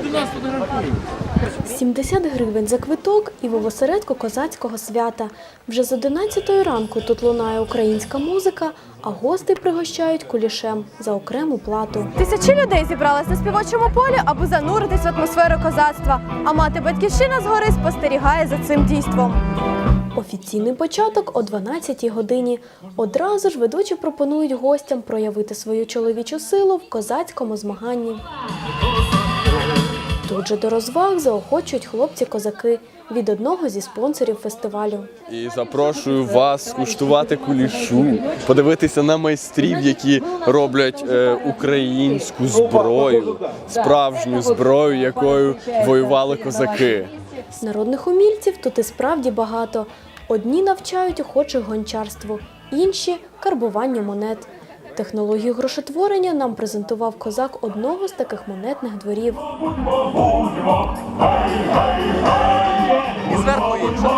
Ідіть до нас фотографуємо. 70 гривень за квиток і в осередку козацького свята. Вже з 11 ранку тут лунає українська музика, а гостей пригощають кулішем за окрему плату. Тисячі людей зібрались на співочому полі, аби зануритись в атмосферу козацтва. А мати батьківщина згори спостерігає за цим дійством. Офіційний початок о 12 годині. Одразу ж ведучі пропонують гостям проявити свою чоловічу силу в козацькому змаганні. Тут же до розваг заохочують хлопці-козаки від одного зі спонсорів фестивалю. І запрошую вас скуштувати кулішу, подивитися на майстрів, які роблять е, українську зброю, справжню зброю, якою воювали козаки. Народних умільців тут і справді багато. Одні навчають охочих гончарству, інші карбуванню монет. Технологію грошотворення нам презентував козак одного з таких монетних дворів. І зверху інше.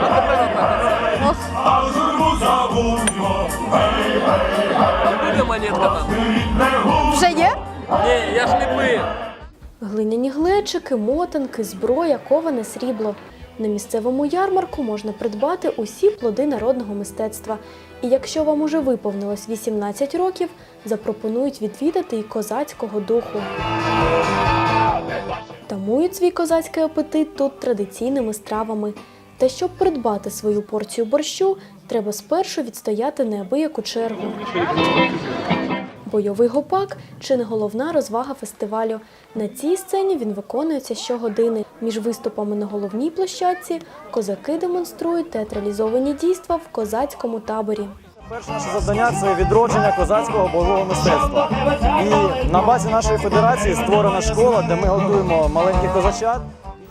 А тепер отак. Буде монетка там. Вже є? Ні, я ж не пив. Глиняні глечики, мотанки, зброя, коване срібло. На місцевому ярмарку можна придбати усі плоди народного мистецтва. І якщо вам уже виповнилось 18 років, запропонують відвідати і козацького духу. Тамують свій козацький апетит тут традиційними стравами. Та щоб придбати свою порцію борщу, треба спершу відстояти неабияку чергу. Бойовий гопак чи не головна розвага фестивалю. На цій сцені він виконується щогодини. Між виступами на головній площадці козаки демонструють театралізовані дійства в козацькому таборі. Перше наше завдання це відродження козацького бойового мистецтва. І на базі нашої федерації створена школа, де ми готуємо маленьких козачат.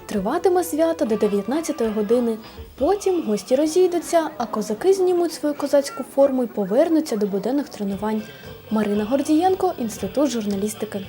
Триватиме свято до 19 години. Потім гості розійдуться, а козаки знімуть свою козацьку форму і повернуться до буденних тренувань. Марина Гордієнко, інститут журналістики.